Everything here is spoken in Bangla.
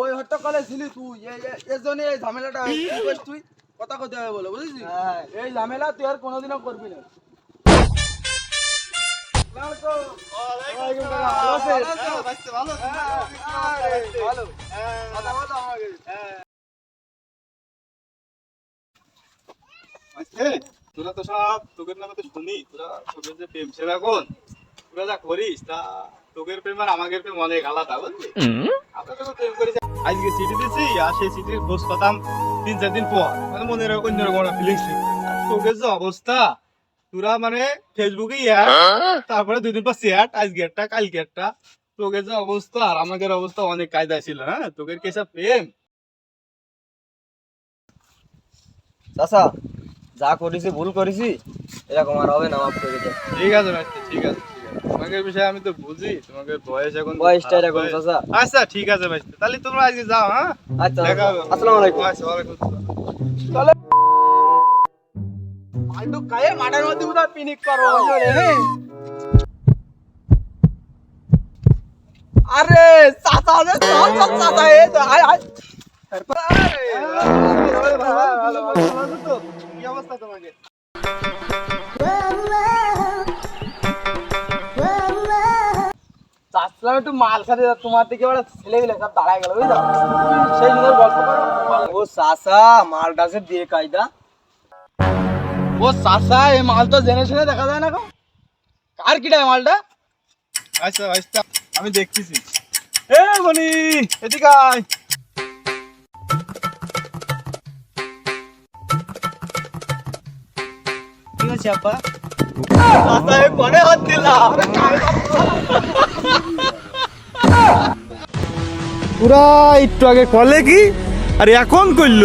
ওই ছিলি তুই। এর জন্য এই ঝামেলাটা তুই। কথা কইতে হবে বলে বুঝেছিস? এই ঝামেলা তুই আর কোনোদিনও করবি না? হ্যাঁ, আমাকে। আজকে তোরা তো সব তোকের নামে তো শুনি। তোরা তোকে যে প্রেম সেবা কোন তোরা যা করিস তা তোকের প্রেম আর আমাদের প্রেম অনেক আলাদা বুঝলি? আমরা যখন প্রেম করি আজকে চিঠি দিছি আর সেই চিঠির খোঁজ পাতাম তিন চার দিন পর। মানে মনে রাখো অন্যরকম একটা ফিলিংস তোকে যে অবস্থা? তোরা মানে ফেসবুকে ইয়ার তারপরে দুই দিন পর চ্যাট আজকে একটা কালকে একটা। তোকে যে অবস্থা আর আমাদের অবস্থা অনেক কায়দা ছিল হ্যাঁ? তোকের কেসা প্রেম চাচা যা করেছি ভুল করেছি এরকম আর হবে না মাফ করে দে। ঠিক আছে ভাই ঠিক আছে ঠিক আছে। তোমাকে বিষয়ে আমি তো বুঝি তোমাকে বয়স এখন বয়সটা এরকম, চাচা। আচ্ছা ঠিক আছে ভাই। তাহলে তোমরা আজকে যাও হ্যাঁ? আচ্ছা দেখা হবে। আসসালামু আলাইকুম। আচ্ছা ওয়ালাইকুম আসসালাম। মান্ডু কায়ে মাঠের মধ্যে উদা পিনিক করো রে আরে চাচা রে চাচা চাচা এ আয় আয়। চাচ্ছিলাম একটু মাল খাতে তোমার দিকে ওরা ছেলেগুলো সব দাঁড়ায় গেল বুঝলো সেই জন্য গল্প করো ও চাচা মালটা সে দিয়ে কায়দা ও চাচা এই মাল তো জেনে শুনে দেখা যায় না গো। কার কিটা মালটা? আচ্ছা আচ্ছা আমি দেখতেছি। এ মনি এদিকে আয়। কি হচ্ছে চাচা এ কোনে হাত দিলা পুরা একটু আগে কলে কি? আর এখন করল